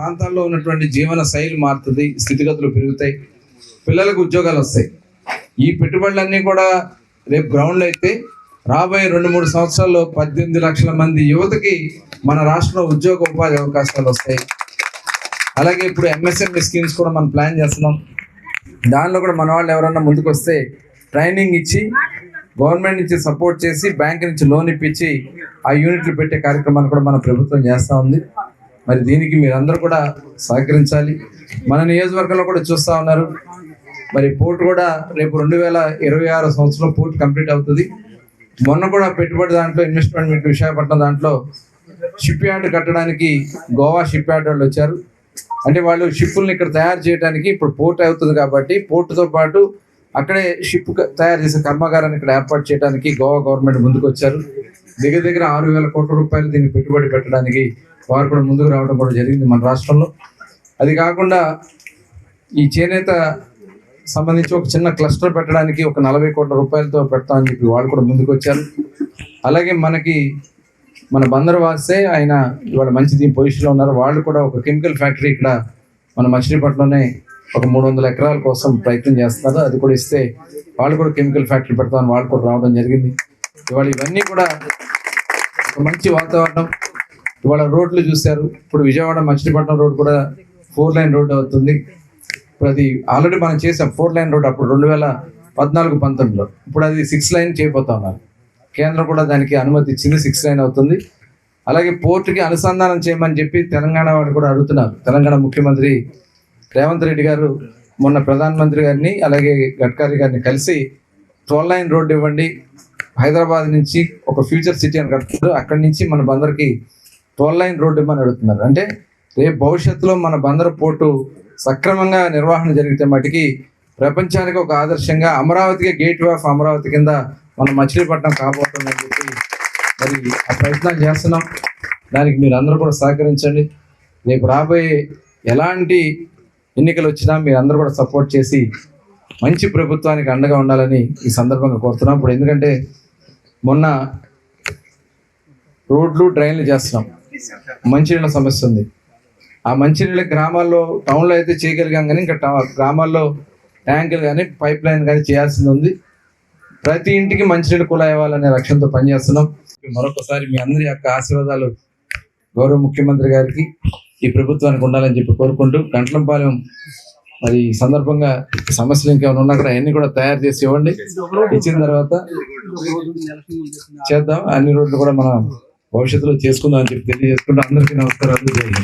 ప్రాంతాల్లో ఉన్నటువంటి జీవన శైలి మారుతుంది స్థితిగతులు పెరుగుతాయి పిల్లలకు ఉద్యోగాలు వస్తాయి. ఈ పెట్టుబడులన్నీ కూడా రేపు గ్రౌండ్లో అయితే రాబోయే రెండు మూడు సంవత్సరాల్లో పద్దెనిమిది లక్షల మంది యువతకి మన రాష్ట్రంలో ఉద్యోగ ఉపాధి అవకాశాలు వస్తాయి. అలాగే ఇప్పుడు ఎంఎస్ఎంఈ స్కీమ్స్ కూడా మనం ప్లాన్ చేస్తున్నాం. దానిలో కూడా మన వాళ్ళు ఎవరన్నా ముందుకు వస్తే ట్రైనింగ్ ఇచ్చి గవర్నమెంట్ నుంచి సపోర్ట్ చేసి బ్యాంక్ నుంచి లోన్ ఇప్పించి ఆ యూనిట్లు పెట్టే కార్యక్రమాన్ని కూడా మన ప్రభుత్వం చేస్తూ ఉంది. మరి దీనికి మీరందరూ కూడా సహకరించాలి. మన నియోజకవర్గంలో కూడా చూస్తూ ఉన్నారు. మరి పోర్ట్ కూడా రేపు రెండు వేల ఇరవై ఆరు సంవత్సరంలో పోర్టు కంప్లీట్ అవుతుంది. మొన్న కూడా పెట్టుబడి దాంట్లో ఇన్వెస్ట్మెంట్ విశాఖపట్నం దాంట్లో షిప్ యార్డ్ కట్టడానికి గోవా షిప్ యార్డ్ వాళ్ళు వచ్చారు. అంటే వాళ్ళు షిప్పుల్ని ఇక్కడ తయారు చేయడానికి ఇప్పుడు పోర్ట్ అవుతుంది కాబట్టి పోర్టుతో పాటు అక్కడే షిప్ తయారు చేసే కర్మాగారాన్ని ఇక్కడ ఏర్పాటు చేయడానికి గోవా గవర్నమెంట్ ముందుకు వచ్చారు దగ్గర దగ్గర ఆరు వేల కోట్ల రూపాయలు దీన్ని పెట్టుబడి పెట్టడానికి వారు కూడా ముందుకు రావడం కూడా జరిగింది మన రాష్ట్రంలో. అది కాకుండా ఈ చేనేత సంబంధించి ఒక చిన్న క్లస్టర్ పెట్టడానికి ఒక నలభై కోట్ల రూపాయలతో పెడతామని చెప్పి వాళ్ళు కూడా ముందుకు వచ్చారు. అలాగే మనకి మన బందరు వాసే ఆయన ఇవాళ మంచి దీని పొజిషన్లో ఉన్నారు. వాళ్ళు కూడా ఒక కెమికల్ ఫ్యాక్టరీ ఇక్కడ మన మచిలీపట్నంలోనే ఒక మూడు వందల ఎకరాల కోసం ప్రయత్నం చేస్తున్నారు. అది కూడా ఇస్తే వాళ్ళు కూడా కెమికల్ ఫ్యాక్టరీ పెడతామని వాళ్ళు కూడా రావడం జరిగింది. ఇవాళ ఇవన్నీ కూడా ఒక మంచి వాతావరణం. ఇవాళ రోడ్లు చూశారు. ఇప్పుడు విజయవాడ మచిలీపట్నం రోడ్ కూడా ఫోర్ లైన్ రోడ్ అవుతుంది. ఇప్పుడు అది ఆల్రెడీ మనం చేసాం ఫోర్ లైన్ రోడ్ అప్పుడు రెండు వేల పద్నాలుగు పంతొమ్మిదిలో. ఇప్పుడు అది సిక్స్ లైన్ చేయబోతా ఉన్నారు. కేంద్రం కూడా దానికి అనుమతి ఇచ్చింది సిక్స్ లైన్ అవుతుంది. అలాగే పోర్టుకి అనుసంధానం చేయమని చెప్పి తెలంగాణ వాళ్ళు కూడా అడుగుతున్నారు. తెలంగాణ ముఖ్యమంత్రి రేవంత్ రెడ్డి గారు మొన్న ప్రధానమంత్రి గారిని అలాగే గడ్కరీ గారిని కలిసి ట్వల్ లైన్ రోడ్డు ఇవ్వండి. హైదరాబాద్ నుంచి ఒక ఫ్యూచర్ సిటీ అని కడుతున్నారు అక్కడి నుంచి మన బందర్కి టోల్ లైన్ రోడ్డు ఇవ్వమని అడుగుతున్నారు. అంటే రేపు భవిష్యత్తులో మన బందర్ పోర్టు సక్రమంగా నిర్వహణ జరిగితే మటుకి ప్రపంచానికి ఒక ఆదర్శంగా అమరావతికి గేట్ వే ఆఫ్ అమరావతి కింద మన మచిలీపట్నం కాబోతుందని చెప్పి మరి ఆ ప్రయత్నాలు చేస్తున్నాం. దానికి మీరు అందరూ కూడా సహకరించండి. రేపు రాబోయే ఎలాంటి ఎన్నికలు వచ్చినా మీరు అందరూ కూడా సపోర్ట్ చేసి మంచి ప్రభుత్వానికి అండగా ఉండాలని ఈ సందర్భంగా కోరుతున్నాం. ఇప్పుడు ఎందుకంటే మొన్న రోడ్లు డ్రైన్లు చేస్తున్నాం. మంచినీళ్ళ సమస్య ఉంది. ఆ మంచినీళ్ళ గ్రామాల్లో టౌన్లో అయితే చేయగలిగాం కానీ ఇంకా గ్రామాల్లో ట్యాంకులు కానీ పైప్ లైన్ కానీ చేయాల్సింది ఉంది. ప్రతి ఇంటికి మంచినీళ్ళు కుళాయి ఇవ్వాలనే లక్ష్యంతో పనిచేస్తున్నాం. మరొకసారి మీ అందరి యొక్క ఆశీర్వాదాలు గౌరవ ముఖ్యమంత్రి గారికి ఈ ప్రభుత్వానికి ఉండాలని చెప్పి కోరుకుంటూ కంట్లంపాలెం మరి సందర్భంగా సమస్యలు ఇంకేమైనా ఉన్నా కూడా అవన్నీ కూడా తయారు చేసి ఇవ్వండి. ఇచ్చిన తర్వాత చేద్దాం. అన్ని రోడ్లు కూడా మనం భవిష్యత్తులో చేసుకుందాం అని చెప్పి తెలియజేసుకుంటూ అందరికీ నమస్కారాలు. హింద్.